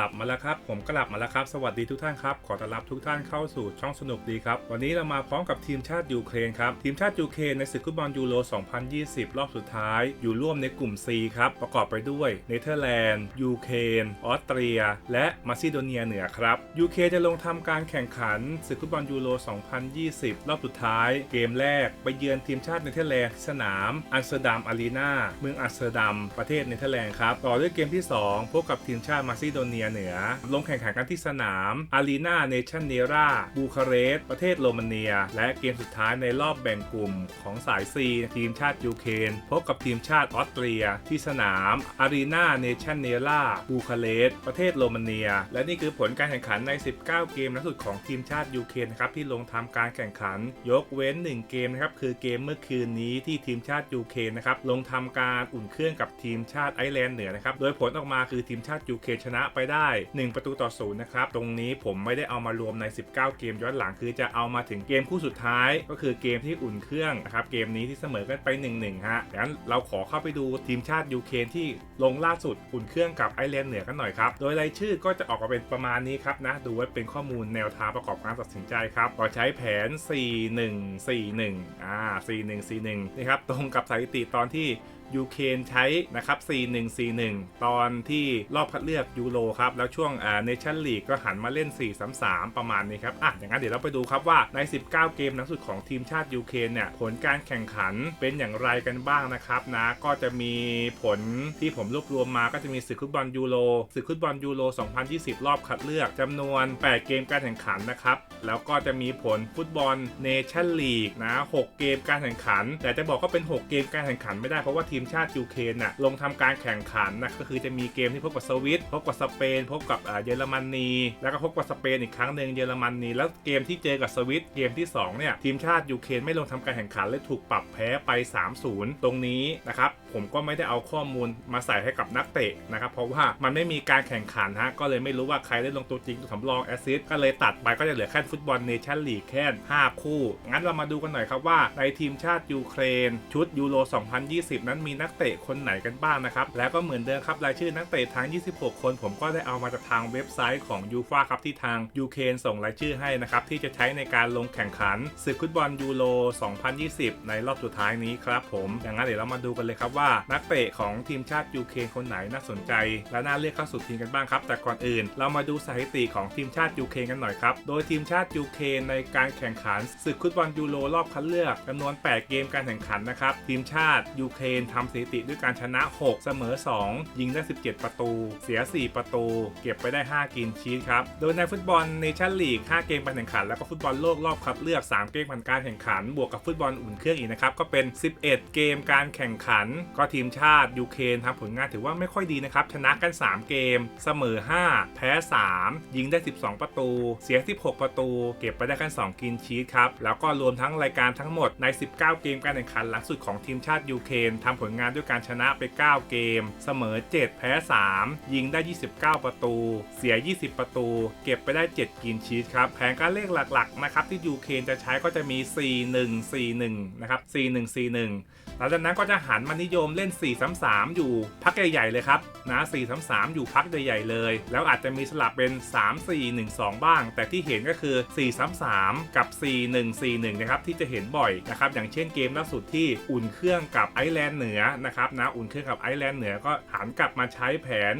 ลับมาแล้วครับ ผมกลับมาแล้วครับ สวัสดีทุกท่านครับ ขอต้อนรับทุกท่านเข้าสู่ช่องสนุกดีครับ วันนี้เรามาพร้อมกับทีมชาติยูเครนครับ ทีมชาติยูเครนในศึกฟุตบอลยูโร 2020 รอบสุดท้าย อยู่ร่วมในกลุ่ม C ครับ ประกอบไปด้วยเนเธอร์แลนด์ ยูเครน ออสเตรีย และมาซิโดเนียเหนือครับ ยูเคจะลงทำการแข่งขันศึกฟุตบอลยูโร 2020 รอบสุดท้าย เกมแรกไปเยือนทีมชาติเนเธอร์แลนด์สนามอัมสเตอร์ดัมอารีนาเมืองอัมสเตอร์ดัมประเทศเนเธอร์แลนด์ครับ ต่อด้วยเกมที่ 2 พบกับทีมชาติมาซิโดเนียเหนือ ลงแข่งขันกันที่สนามอารีนาเนชั่นเนราบูคาเรสต์ประเทศโรมาเนีย และเกมสุดท้ายในรอบแบ่งกลุ่มของสาย C ทีมชาติยูเครนพบกับทีมชาติออสเตรีย ที่สนามอารีนาเนชั่นเนราบูคาเรสต์ประเทศโรมาเนีย และนี่คือผลการแข่งขันใน 19 เกมล่าสุดของทีมชาติยูเครนนะครับที่ลงทำการแข่งขัน ยกเว้น 1 เกมนะครับคือเกมเมื่อคืนนี้ที่ทีมชาติยูเครนนะครับลงทำการอุ่นเครื่องกับทีมชาติไอร์แลนด์เหนือนะครับโดยผลออกมาคือทีมชาติยูเครนชนะไปได้1 ประตูต่อศูนย์นะครับ ตรงนี้ผมไม่ได้เอามารวมใน 19 เกมย้อนหลังคือจะเอามาถึงเกมคู่สุดท้าย ก็คือเกมที่อุ่นเครื่องนะครับเกมนี้ที่เสมอกันไป1-1ฮะงั้นเราขอเข้าไปดูทีมชาติยูเครนที่ลงล่าสุดอุ่นเครื่องกับไอร์แลนด์เหนือกันหน่อยครับโดยรายชื่อก็จะออกมาเป็นประมาณนี้ครับนะดูไว้เป็นข้อมูลแนวทางประกอบการตัดสินใจครับก็ใช้แผน 4-1-4-1อ่า4-1-4-1นี่ครับตรงกับสถิติตอนที่ ยูเครนใช้นะครับ 4141 ตอนที่รอบคัดเลือกยูโรครับ แล้วช่วงอ่าเนชั่นลีกก็หันมาเล่น 433 ประมาณนี้ครับ อะ อย่างนั้นเดี๋ยวเราไปดูครับว่าใน 19 เกมนักสุดของทีมชาติยูเครนเนี่ย ผลการแข่งขันเป็นอย่างไรกันบ้างนะครับนะ ก็จะมีผลที่ผมรวบรวมมาก็จะมีศึกฟุตบอลยูโร ศึกฟุตบอลยูโร 2020 รอบคัดเลือกจำนวน 8 เกมการแข่งขันนะครับ แล้วก็จะมีผลฟุตบอลเนชั่นลีกนะ 6 เกมการแข่งขัน แต่จะบอกก็เป็น 6 เกมการแข่งขันไม่ได้เพราะว่าทีีมชาติยูเครนน่ะลงทำการแข่งขันนะก็คือจะมีเกมที่พบกับสวิตพบกับสเปน พบกับเยอรมนีแล้วก็พบกับสเปนอีกครั้งหนึ่งเยอรมนีแล้วเกมที่เจอกับสวิตเกมที่2เนี่ยทีมชาติยูเครนไม่ลงทำการแข่งขันเลยถูกปรับแพ้ไป 3-0 ตรงนี้นะครับผมก็ไม่ได้เอาข้อมูลมาใส่ให้กับนักเตะนะครับเพราะว่ามันไม่มีการแข่งขันฮะก็เลยไม่รู้ว่าใครได้ลงตัวจริงตัวสำรองแอสซิสก็เลยตัดไปก็จะเหลือแค่ฟุตบอลเนชั่นลีกแค่ 5 คู่ งั้นเรามาดูกันหน่อยครับว่าในทีมชาติยูเครนชุดยูโร 2020 นั้นมีนักเตะคนไหนกันบ้างนะครับ แล้วก็เหมือนเดิมครับรายชื่อนักเตะทั้ง 26 คนผมก็ได้เอามาจากทางเว็บไซต์ของยูฟ่าครับที่ทางยูเครนส่งรายชื่อให้นะครับที่จะใช้ในการลงแข่งขันศึกฟุตบอลยูโร 2020 ในรอบสุดท้ายนี้ครับผมอย่างนั้นเดี๋ยวเรามาดูกันเลยครับว่า นักเตะของทีมชาติยูเครนคนไหนน่าสนใจ และน่าเรียกเข้าสู่ทีมกันบ้างครับ แต่ก่อนอื่น เรามาดูสถิติของทีมชาติยูเครนกันหน่อยครับ โดยทีมชาติยูเครนในการแข่งขันศึกฟุตบอลยูโรรอบคัดเลือกจำนวน 8 เกมการแข่งขันนะครับทีมชาติยูเครนททำสถิติด้วยการชนะ 6 เสมอ 2 ยิงได้ 17 ประตู เสีย 4 ประตู เก็บไปได้ 5 กินชีสครับ โดยในฟุตบอลเนชั่นลีก 5 เกมการแข่งขัน แล้วก็ฟุตบอลโลกรอบคัดเลือก 3 เกมผ่านการแข่งขัน บวกกับฟุตบอลอุ่นเครื่องอีกนะครับ ก็เป็น 11 เกมการแข่งขัน ก็ทีมชาติยูเครนทำผลงานถือว่าไม่ค่อยดีนะครับ ชนะกัน 3 เกม เสมอ 5 แพ้ 3 ยิงได้ 12 ประตู เสีย 16 ประตู เก็บไปได้กัน 2 กินชีสครับ แล้วก็รวมทั้งรายการทั้งหมดใน 19 เกมการแข่งขันหลังสุดของทีมชาติยูเครนทำผลงานด้วยการชนะไป 9 เกม เสมอ 7 แพ้ 3 ยิงได้ 29 ประตู เสีย 20 ประตู เก็บไปได้ 7 กินชีสครับ แผนการเลขหลักๆนะครับที่ยูเคนจะใช้ก็จะมี 4-1-4-1 นะครับ 4-1-4-1 หลังจากนั้นก็จะหันมานิยมเล่น 4-3-3 อยู่พักใหญ่ๆเลยครับนะ4-3-3 อยู่พักใหญ่ๆเลย แล้วอาจจะมีสลับเป็น 3-4-1-2 บ้าง แต่ที่เห็นก็คือ 4-3-3 กับ 4-1-4-1 นะครับ ที่จะเห็นบ่อยนะครับ อย่างเช่นเกมล่าสุดที่อุ่นเครื่องกับไอร์แลนด์เหนือนะครับนะอุ่นเครื่องกับไอร์แลนด์เหนือก็หันกลับมาใช้แผน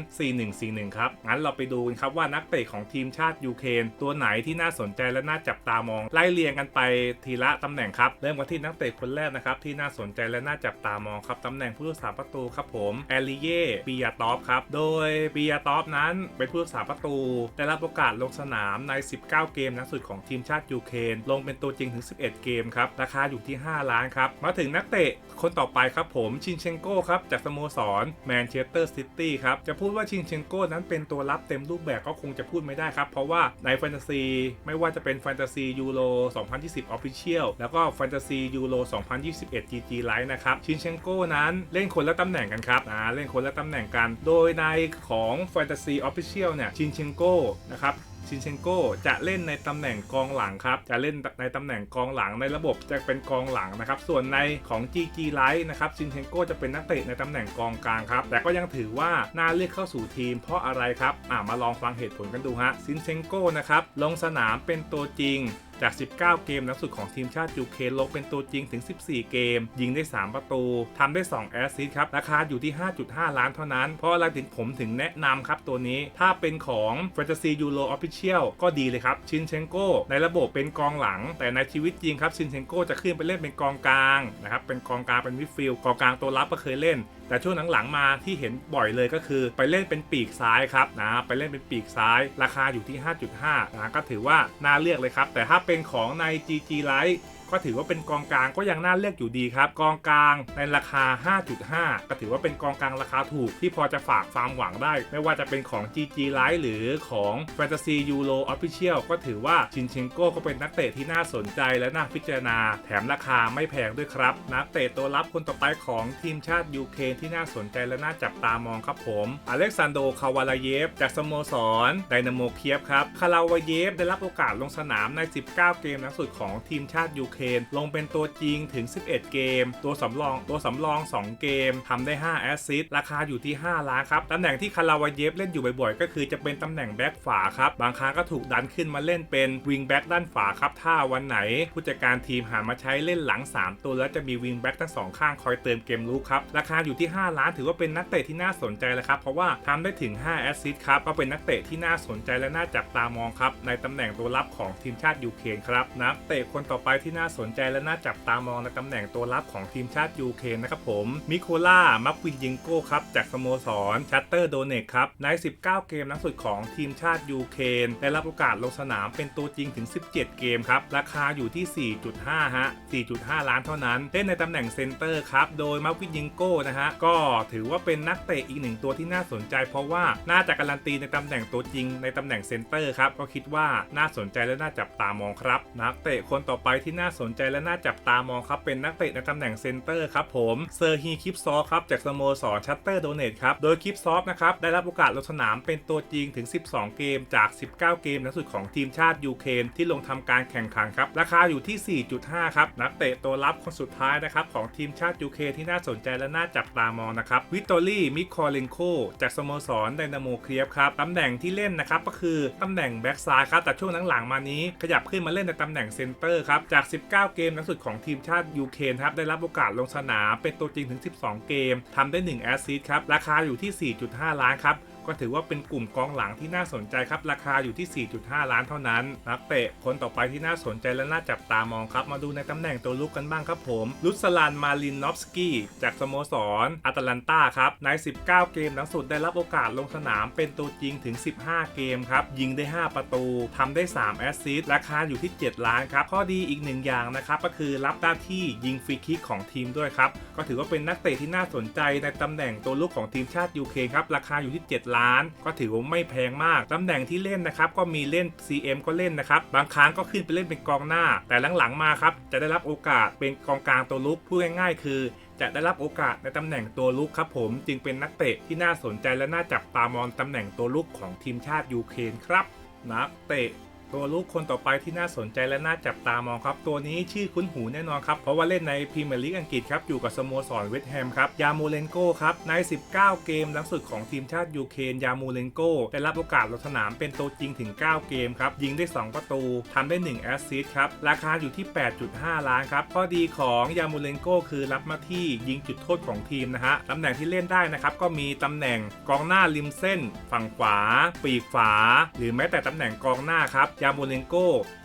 4-1-4-1 ครับ งั้นเราไปดูกันครับว่านักเตะของทีมชาติยูเครนตัวไหนที่น่าสนใจและน่าจับตามองไล่เรียงกันไปทีละตำแหน่งครับเริ่มกันที่นักเตะคนแรกนะครับที่น่าสนใจและน่าจับตามองครับตำแหน่งผู้รักษาประตูครับผมแอลิเย่ปิยาตอฟครับโดยปิยาตอฟนั้นเป็นผู้รักษาประตู ได้รับโอกาสลงสนามใน 19 เกมนักสุดของทีมชาติยูเครนลงเป็นตัวจริงถึง 11 เกมครับราคาอยู่ที่ 5 ล้านครับมาถึงนักเตะคนต่อไปครับผมชินเชนโก้ครับจากสโมสรแมนเชสเตอร์ซิตี้ครับจะพูดว่าชินเชนโก้นั้นเป็นตัวรับเต็มรูปแบบก็คงจะพูดไม่ได้ครับ เพราะว่าในแฟนตาซีไม่ว่าจะเป็นแฟนตาซียูโร2020 Official แล้วก็แฟนตาซียูโร2021 GG Live นะครับชินเชนโก้นั้นเล่นคนละตำแหน่งกันครับนะเล่นคนละตำแหน่งกัน โดยในของแฟนตาซี Official เนี่ยชินเชนโก้นะครับชินเชนโกจะเล่นในตำแหน่งกองหลังครับ จะเล่นในตำแหน่งกองหลังในระบบจะเป็นกองหลังนะครับ ส่วนในของ GG Light นะครับชินเชนโกจะเป็นนักเตะในตำแหน่งกองกลางครับ แต่ก็ยังถือว่าน่าเลือกเข้าสู่ทีมเพราะอะไรครับ อ่ามาลองฟังเหตุผลกันดูฮะชินเชนโกนะครับลงสนามเป็นตัวจริง จาก 19 เกมนักสุดของทีมชาติยูเคนลงเป็นตัวจริงถึง 14 เกม ยิงได้ 3 ประตูทำได้ 2 แอสซิสต์ครับ ราคาอยู่ที่ 5.5 ล้านเท่านั้น เพราะอะไรถึงผมถึงแนะนำครับตัวนี้ ถ้าเป็นของ Fantasy Euro Official ก็ดีเลยครับ ชินเชนโกในระบบเป็นกองหลัง แต่ในชีวิตจริงครับ ชินเชนโกจะขึ้นไปเล่นเป็นกองกลางนะครับ เป็นกองกลางเป็นมิดฟิลด์กองกลางตัวรับก็เคยเล่น แต่ช่วงหลังๆมาที่เห็นบ่อยเลยก็คือ ไปเล่นเป็นปีกซ้ายครับนะไปเล่นเป็นปีกซ้ายราคาอยู่ที่ 5.5นะก็ถือว่าน่าเลือกเลยครับแต่ถ้าเป็นของใน GG Lite ก็ถือว่าเป็นกองกลางก็ยังน่าเลือกอยู่ดีครับ กองกลางในราคา 5.5 ก็ถือว่าเป็นกองกลางราคาถูกที่พอจะฝากฟาร์มหวังได้ ไม่ว่าจะเป็นของ GG Light หรือของ Fantasy Euro Official ก็ถือว่าชินเชนโก้ก็เป็นนักเตะที่น่าสนใจและน่าพิจารณา แถมราคาไม่แพงด้วยครับ นักเตะตัวรับคนต่อไปของทีมชาติยูเครนที่น่าสนใจและน่าจับตามองครับผมอเล็กซานโดคาวาลาเยฟจากสโมสรไดนาโมเคียฟครับคาราวาเยฟได้รับโอกาสลงสนามใน 19 เกมนักสุดของทีมชาติยูเครนลงเป็นตัวจริงถึง 11 เกม ตัวสำรองตัวสำรอง 2 เกมทำได้ 5 แอสซิสต์ราคาอยู่ที่ 5 ล้านครับ ตำแหน่งที่คาราวาเยฟเล่นอยู่บ่อยๆ ก็คือจะเป็นตำแหน่งแบ็กฝาครับ บางครั้งก็ถูกดันขึ้นมาเล่นเป็นวิงแบ็กด้านฝาครับ ถ้าวันไหน ผู้จัดการทีมหามาใช้เล่นหลัง 3 ตัวแล้วจะมีวิงแบ็กทั้งสองข้างคอยเติมเกมลุกครับ ราคาอยู่ที่ 5 ล้านถือว่าเป็นนักเตะที่น่าสนใจแล้วครับ เพราะว่าทำได้ถึง 5 แอสซิสต์ครับ ก็เป็นนักเตะที่น่าสนใจและน่าจับตามองครับ ในตำแหน่งตัวรับของทีมชาติยูเครนครับ นักเตะคนต่อไปที่น่าสนใจและน่าจับตามองในตำแหน่งตัวรับของทีมชาติยูเครนนะครับผม มิโคล่า มักวินยิงโก้ครับ จากสโมสรชัตเตอร์โดเนกครับ ใน 19 เกมนักสุดของทีมชาติยูเครนได้รับโอกาสลงสนามเป็นตัวจริงถึง 17 เกมครับ ราคาอยู่ที่ 4.5 ฮะ 4.5 ล้านเท่านั้นเล่นในตำแหน่งเซนเตอร์ครับ โดยมักวินยิงโก้นะฮะ ก็ถือว่าเป็นนักเตะอีกหนึ่งตัวที่น่าสนใจ เพราะว่าน่าจะการันตีในตำแหน่งตัวจริงในตำแหน่งเซนเตอร์ครับ ก็คิดว่าน่าสนใจและน่าจับตามองครับ นักเตะคนต่อไปที่น่าสสนใจและน่าจับตามองครับ เป็นนักเตะในตำแหน่งเซนเตอร์ครับผมเซอร์ฮีคิปซอครับจากสโมสรชัตเตอร์โดเนตครับ โดยคิปซอฟนะครับ ได้รับโอกาสลงสนามเป็นตัวจริงถึง 12 เกมจาก 19 เกมนักสุดของทีมชาติยูเครนที่ลงทำการแข่งขันครับ ราคาอยู่ที่ 4.5 ครับ นักเตะตัวรับคนสุดท้ายนะครับของทีมชาติยูเครนที่น่าสนใจและน่าจับตามองนะครับวิตตอรี่มิคอเลนโคจากสโมสรไดนาโมเคียฟครับตำแหน่งที่เล่นนะครับก็คือตำแหน่งแบ็กซ้ายครับแต่ช่วงหลังๆมานี้ขยับขึ้นมาเล่นในตำแหน่งเซนเตอร์ครับจาก 19เกมนักสุดของทีมชาติยูเครนครับได้รับโอกาสลงสนามเป็นตัวจริงถึง 12 เกมทำได้ 1 แอสซิสต์ครับราคาอยู่ที่ 4.5 ล้านครับก็ถือว่าเป็นกลุ่มกองหลังที่น่าสนใจครับ ราคาอยู่ที่ 4.5 ล้านเท่านั้น นักเตะคนต่อไปที่น่าสนใจและน่าจับตามองครับ มาดูในตำแหน่งตัวลุกกันบ้างครับผม ลุสลานมาลินนอฟสกี้ จากสโมสรอาตแลนตาครับ ใน 19 เกมหลังสุดได้รับโอกาสลงสนามเป็นตัวจริงถึง 15 เกมครับ ยิงได้ 5 ประตูทำได้ 3 แอสซิสต์ ราคาอยู่ที่ 7 ล้านครับ ข้อดีอีกหนึ่งอย่างนะครับ ก็คือรับหน้าที่ยิงฟรีคิกของทีมด้วยครับ ก็ถือว่าเป็นนักเตะที่น่าสนใจในตำแหน่งตัวลุกของทีมชาติยูเครนครับ ราคาอยู่ที่ 7ล้าน ก็ถือว่าไม่แพงมากตำแหน่งที่เล่นนะครับก็มีเล่น CM ก็เล่นนะครับบางครั้งก็ขึ้นไปเล่นเป็นกองหน้า แต่หลังๆมาครับจะได้รับโอกาสเป็นกองกลางตัวลุกพูดง่ายๆ คือจะได้รับโอกาสในตำแหน่งตัวลุกครับผมจึงเป็นนักเตะที่น่าสนใจและน่าจับตามองตำแหน่งตัวลุกของทีมชาติยูเครนครับ นักเตะ ตัวลูกคนต่อไปที่น่าสนใจและน่าจับตามองครับ ตัวนี้ชื่อคุ้นหูแน่นอนครับ เพราะว่าเล่นในพรีเมียร์ลีกอังกฤษครับ อยู่กับสโมสรเวสต์แฮมครับ ยามูเลนโกครับ ใน 19 เกมหลังสุดของทีมชาติยูเครนยามูเลนโกได้รับโอกาสลงสนามเป็นตัวจริงถึง 9 เกมครับ ยิงได้ 2 ประตูทำได้ 1 แอสซิสต์ครับ ราคาอยู่ที่ 8.5 ล้านครับ ข้อดีของยามูเลนโกคือรับหน้าที่ยิงจุดโทษของทีมนะฮะตำแหน่งที่เล่นได้นะครับก็มีตำแหน่งกองหน้าริมเส้น ฝั่งขวา ปีกขวา หรือแม้แต่ตำแหน่งกองหน้าครับยามูเลนโก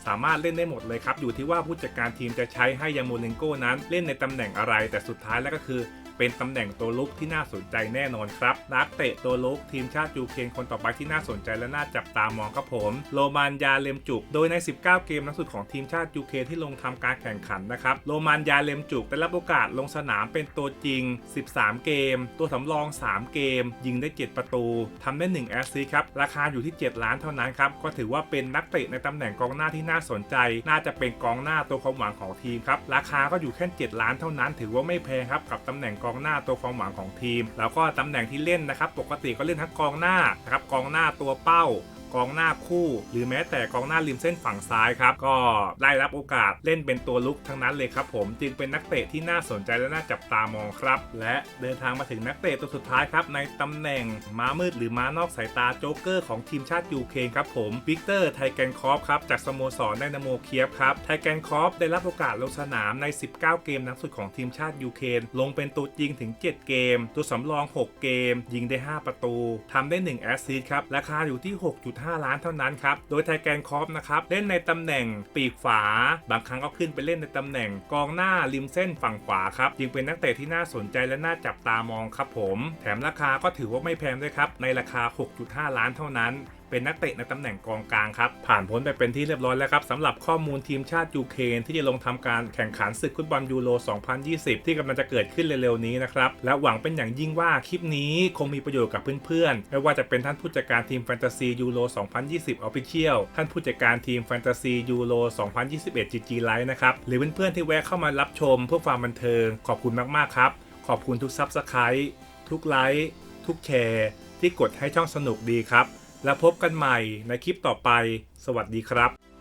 สามารถเล่นได้หมดเลยครับ อยู่ที่ว่าผู้จัดการทีมจะใช้ให้ยามูเลนโกนั้นเล่นในตำแหน่งอะไร แต่สุดท้ายแล้วก็คือ เป็นตำแหน่งตัวลุกที่น่าสนใจแน่นอนครับ นักเตะตัวลุกทีมชาติยูเครนคนต่อไปที่น่าสนใจและน่าจับตามองครับผม โรมานยาเลมจุก โดยใน 19 เกมนักสุดของทีมชาติยูเครนที่ลงทำการแข่งขันนะครับ โรมานยาเลมจุกได้รับโอกาสลงสนามเป็นตัวจริง 13 เกม ตัวสำรอง 3 เกม ยิงได้ 7 ประตูทำได้ 1 แอสซิสครับ ราคาอยู่ที่ 7 ล้านเท่านั้นครับ ก็ถือว่าเป็นนักเตะในตำแหน่งกองหน้าที่น่าสนใจ น่าจะเป็นกองหน้าตัวความหวังของทีมครับ ราคาก็อยู่แค่ 7 ล้านเท่านั้น ถือว่าไม่แพงครับกับตำแหน่งกองหน้าตัวความหวังของทีม แล้วก็ตำแหน่งที่เล่นนะครับ ปกติก็เล่นทั้งกองหน้านะครับกองหน้าตัวเป้า กองหน้าคู่ หรือแม้แต่กองหน้าริมเส้นฝั่งซ้ายครับ ก็ได้รับโอกาสเล่นเป็นตัวลุกทั้งนั้นเลยครับผมจึงเป็นนักเตะที่น่าสนใจและน่าจับตามองครับ และเดินทางมาถึงนักเตะตัวสุดท้ายครับในตำแหน่งม้ามืดหรือม้านอกสายตาโจ๊กเกอร์ของทีมชาติยูเครนครับผมวิกเตอร์ไทแกนคอฟครับจากสโมสรไดนาโมเคียฟครับไทแกนคอฟได้รับโอกาสลงสนามใน 19 เกมนัดสุดของทีมชาติยูเครนลงเป็นตัวจริงถึง 7 เกม ตัวสำรอง 6 เกม ยิงได้ 5 ประตูทำได้ 1 แอสซิสต์ครับ ราคาอยู่ที่ 6.5ล้านเท่านั้นครับ โดยไทแกนคอฟนะครับเล่นในตำแหน่งปีกฝา บางครั้งก็ขึ้นไปเล่นในตำแหน่งกองหน้าริมเส้นฝั่งขวาครับจึงเป็นนักเตะที่น่าสนใจและน่าจับตามองครับผม แถมราคาก็ถือว่าไม่แพงด้วยครับในราคา 6.5 ล้านเท่านั้น เป็นนักเตะในตำแหน่งกองกลางครับ ผ่านพ้นไปเป็นที่เรียบร้อยแล้วครับสำหรับข้อมูลทีมชาติยูเครนที่จะลงทำการแข่งขันศึกฟุตบอลยูโร 2020 ที่กำลังจะเกิดขึ้นเร็วๆนี้นะครับ และหวังเป็นอย่างยิ่งว่าคลิปนี้คงมีประโยชน์กับเพื่อนๆ ไม่ว่าจะเป็นท่านผู้จัดการทีมแฟนตาซียูโร 2020 Official ท่านผู้จัดการทีมแฟนตาซียูโร 2021 GG Live นะครับหรือเพื่อนๆที่แวะเข้ามารับชมเพื่อความบันเทิง ขอบคุณมากๆครับ ขอบคุณทุกซับสไครต์ทุกไลค์ทุกแชร์ที่กดให้ช่องสนุกดีครับ และพบกันใหม่ในคลิปต่อไป สวัสดีครับ